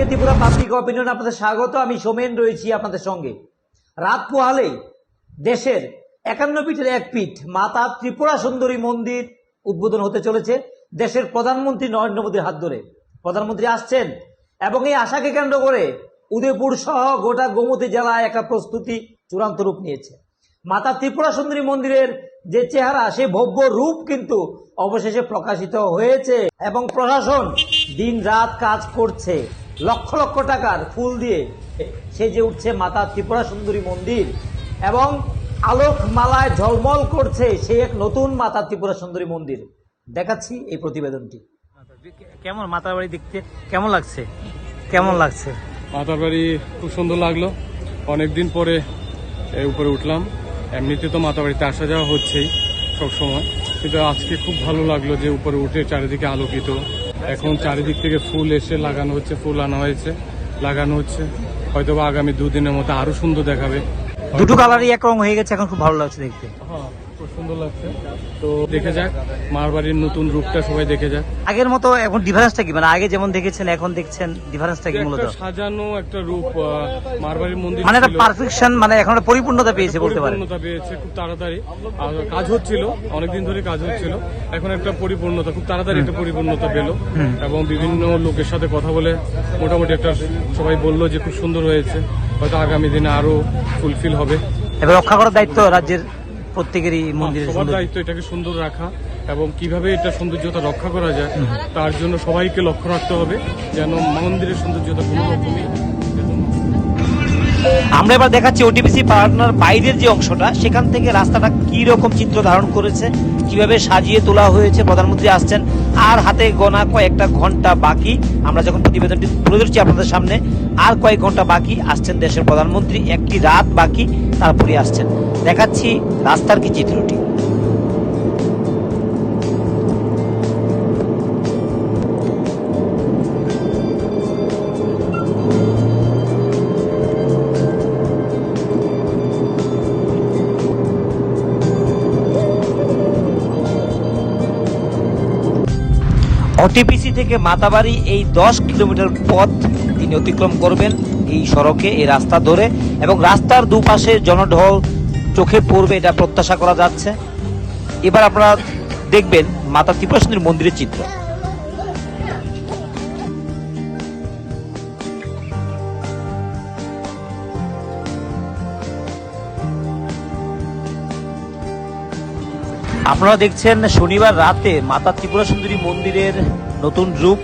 সবাইকে Tripura public opinion আপনাদের স্বাগত। আমি সোমেন রয়েছি আপনাদের সঙ্গে। রাত পোহালেই দেশের একান্ন পিঠের এক পিঠ, মাতা ত্রিপুরা সুন্দরী মন্দির উদ্বোধন হতে চলেছে দেশের প্রধানমন্ত্রী নরেন্দ্র মোদীর হাত ধরে। প্রধানমন্ত্রী আসছেন এবং এই আশাকে কেন্দ্র করে উদয়পুর সহ গোটা গোমতী জেলায় একটা প্রস্তুতি চূড়ান্ত রূপ নিয়েছে। মাতা ত্রিপুরা সুন্দরী মন্দিরের যে চেহারা সেই ভব্য রূপ কিন্তু অবশেষে প্রকাশিত হয়েছে এবং প্রশাসন দিন রাত কাজ করছে। লক্ষ লক্ষ টাকার ফুল দিয়ে সেজে উঠছে মাতা ত্রিপুরা সুন্দরী মন্দির এবং আলোক মালায় ঝলমল করছে সে এক নতুন মাতা ত্রিপুরা সুন্দরী মন্দির। দেখাচ্ছি এই প্রতিবেদনটি। কেমন মাতার বাড়ি দেখতে? কেমন লাগছে? কেমন লাগছে? মাতার বাড়ি খুব সুন্দর লাগল। অনেকদিন পরে এই উপরে উঠলাম। এমনিতে তো মাতার বাড়িতে আসা যাওয়া হচ্ছেই সবসময়। কিন্তু আজকে খুব ভালো লাগল যে উপরে উঠে চারিদিকে আলোকিত। এখন চারিদিক থেকে ফুল এসে লাগানো হচ্ছে, ফুল আনা হয়েছে, লাগানো হচ্ছে। হয়তো আগামী দুদিনের মতো আরও সুন্দর দেখাবে। দুটো কালারই এক রং হয়ে গেছে এখন খুব ভালো লাগছে দেখতে। হ্যাঁ খুব সুন্দর লাগছে। তো দেখে যাক মারবাড়ির নতুন রূপটা সবাই দেখে যাক। আগের মতো এখন ডিফারেন্সটা কি? মানে আগে যেমন দেখেছেন এখন দেখছেন ডিফারেন্সটা কি মূলত? সাজানো একটা রূপ মারবাড়ির মন্দির মানে একটা পারফেকশন মানে এখন একটা পরিপূর্ণতা পেয়েছে বলতে পারেন। পরিপূর্ণতা পেয়েছে খুব তাড়াতাড়ি। আর কাজ হচ্ছিল অনেকদিন ধরে কাজ হচ্ছিল। এখন একটা পরিপূর্ণতা খুব তাড়াতাড়ি একটা পরিপূর্ণতা পেল। এবং বিভিন্ন লোকের সাথে কথা বলে মোটামুটি একটা সবাই বলল যে খুব সুন্দর হয়েছে। হয়তো আগামী দিনে আরও ফুলফিল হবে। এবার রক্ষা করার দায়িত্ব রাজ্যের প্রত্যেকেরই মন্দিরের সবার দায়িত্ব এটাকে সুন্দর রাখা এবং কীভাবে এটা সৌন্দর্যতা রক্ষা করা যায় তার জন্য সবাইকে লক্ষ্য রাখতে হবে যেন মন্দিরের সৌন্দর্যতা কোনো রকমই আমরা এবার দেখাচ্ছি ওটিপিসি পার্টনার বাইরের যে অংশটা সেখান থেকে রাস্তাটা কি রকম চিত্র ধারণ করেছে কীভাবে সাজিয়ে তোলা হয়েছে, প্রধানমন্ত্রী আসছেন, আর হাতে গোনা কয়েকটা ঘণ্টা বাকি। আমরা যখন প্রতিবেদনটি তুলে ধরছি আপনাদের সামনে, আর কয়েক ঘণ্টা বাকি আসছেন দেশের প্রধানমন্ত্রী, একটি রাত বাকি তারপরে আসছেন। দেখাচ্ছি রাস্তার কি চিত্রটি। অটিপিসি থেকে মাতাবাড়ি এই দশ কিলোমিটার পথ তিনি অতিক্রম করবেন এই সড়কে, এই রাস্তা ধরে এবং রাস্তার দুপাশে জনঢল চোখে পড়বে এটা প্রত্যাশা করা যাচ্ছে। এবার আপনারা দেখবেন মাতা ত্রিপুরাসুন্দরী মন্দিরের চিত্র। আপনারা দেখছেন শনিবার রাতে মাতা ত্রিপুরা সুন্দরী মন্দিরের নতুন রূপ।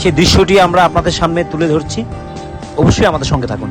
সে দৃশ্যটি আমরা আপনাদের সামনে তুলে ধরছি। অবশ্যই আমাদের সঙ্গে থাকুন।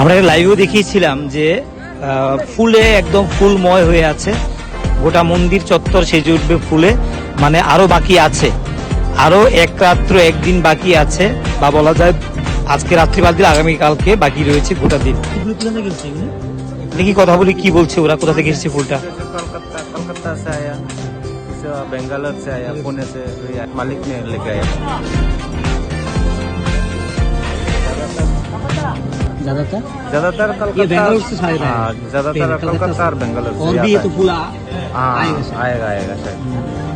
আমরা একটা লাইভেও দেখিয়েছিলাম যে ফুলে একদম ফুলময় হয়ে আছে। গোটা মন্দির চত্বর সেজে উঠবে ফুলে। মানে আরও বাকি আছে। আরও এক রাত্র একদিন বাকি আছে। বা বলা যায়, আজকে রাত্রি বাদ দিলে আগামীকালকে বাকি রয়েছে গোটা দিন। দেখি কথা বলি, কি বলছে ওরা, কোথা থেকে এসেছে ফুলটা? বেঙ্গালোর মালিক ज़्यादातर? हाँ, ज़्यादातर कलकत्ता से ज़्यादातर कलकत्ता और बेंगलोर और भी ये तो पूरा हाँ, आएगा आएगा सर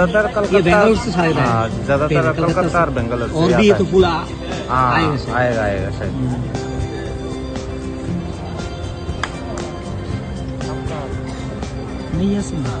ज़्यादातर कलकत्ता से हाँ ज़्यादातर कलकत्ता और बेंगलोर और भी तो पूरा हाँ, आएगा आएगा शायद हम्म। नहीं है सुना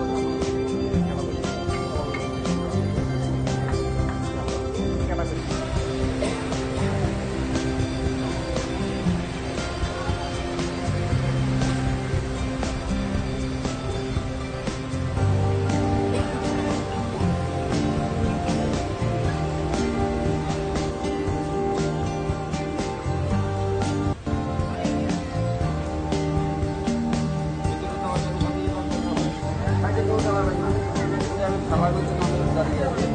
네.